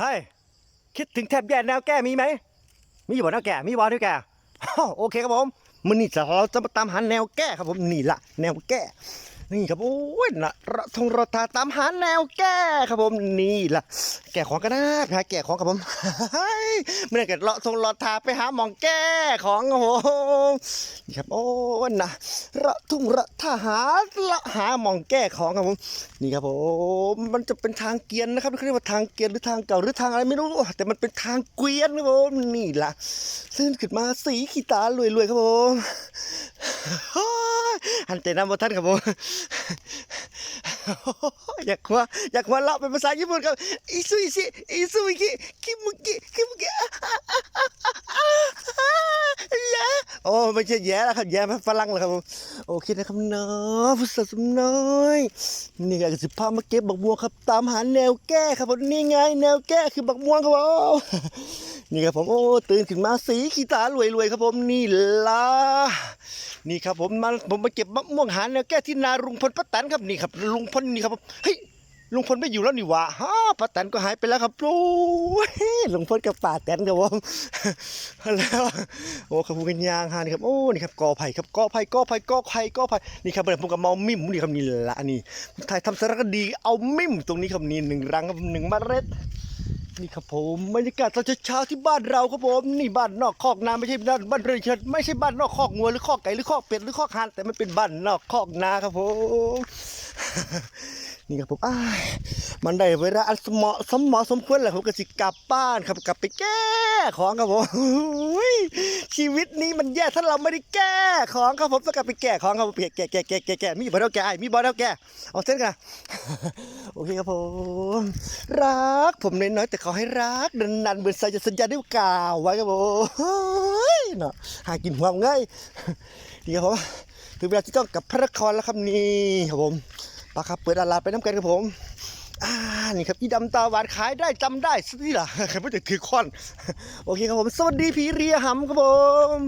เฮ้ยคิดถึงแทบแย่แนวแก้มีไหม มีบ่แนวแก้มีบ่แนวแก้โอเคครับผมมันนี่จะเราจะมาตามหาแนวแก้ครับผมนี่ละแนวแก้ นี่ครับโอ้ยนะระทงรถาตามหาแนวแก้ครับผมนี่ล่ะ แก้ของกันนะไปหาแก้ของครับผมเฮ้ยเมื่อเกิดเลาะทงรถาไปหาหมองแก้ของครับผมนี่ครับโอ้ยนะระทุ่งระทาหาละหาหมองแก้ของครับผมนี่ครับผมมันจะเป็นทางเกียนนะครับเขาเรียกว่าทางเกียนหรือทางเก่าหรือทางอะไรไม่รู้แต่มันเป็นทางเกวียนครับผมนี่ล่ะลื่นขึ้นมาสีขีตารวยๆครับผม หันใจน้ำบท่านครับผมอยากว่าอยากว่าเล่าเป็นภาษาญี่ปุ่นครับอิซุอิซิอิซุอิกิคิมุกิคิมุกิแย่โอ้ไม่ใช่แย่แล้วครับแย่มันฝรั่งแล้วครับผมโอเคนะครับเนาะผู้สาวสมน้อยนี่ก็สิพามาเก็บบักม่วงครับ ตามหาแนวแก้ครับผมนี่ไง แนวแก้คือบักม่วงครับผมนี่ครับผมโอ้ตื่นขึ้นมาสีขี้ตารวยๆครับผมนี่ละ นี่ครับผมมาผมมาเก็บมะม่วงหาแนวแก้ที่นาลุงพลป้าแตนครับนี่ครับลุงพลนี่ครับเฮ้ยลุงพลไม่อยู่แล้วนี่ว่าฮ่าป้าแตนก็หายไปแล้วครับโอ้ยลุงพลกับป้าแตนครับผมแล้วโอ้ขบคุณกันยางฮานี่ครับโอ้นี่ครับกอไผ่ครับกอไผ่กอไผ่กอไผ่กอไผ่นี่ครับเดี๋ยวผมกับเมามิ่มนี่ครับนี่ละนี่ถ่ายทำสารคดีเอามิ่มตรงนี้ครับนี่หนึ่งรังครับหนึ่งเมล็ด นี่ครับผมบรรยากาศตอนเช้าๆที่บ้านเราครับผมนี่บ้านนอกคอกนาไม่ใช่บ้านบ้านเรือนชนไม่ใช่บ้านนอกคอกงัวหรือคอกไก่หรือคอกเป็ดหรือคอกห่านแต่มันเป็นบ้านนอกคอกนาครับผม นี่ครับผมอ้ามันได้เวลาสมเหมาะสมเหมาะสมควรแหละผมก็สิกลับบ้านครับกลับไปแก้ของครับผมชีวิตนี้มันแย่ถ้าเราไม่ได้แก้ของครับผมต้องกลับไปแก้ของครับผมแก้แก้แก้แก้แก้แก้มีบอลเท่าแก้ไอ้มีบอลเท่าแก้เอาเส้นกันโอเคครับผมรักผมน้อยๆแต่ขอให้รักนานๆเหมือนสัญญาสัญญาได้กล่าวไว้ครับผมเนาะหากินหัวง่ายนี่ครับผมถึงเวลาที่ต้องกลับพระนครแล้วครับนี่ครับผม ปลาครับเปิดอาลาดไปน้ำกันครับผมอ่านี่ครับอีดำตาหวานขายได้จำได้สิล่ะใครไม่ได้ถือค้อน โอเคครับผม สวัสดีผีเรียหำครับผม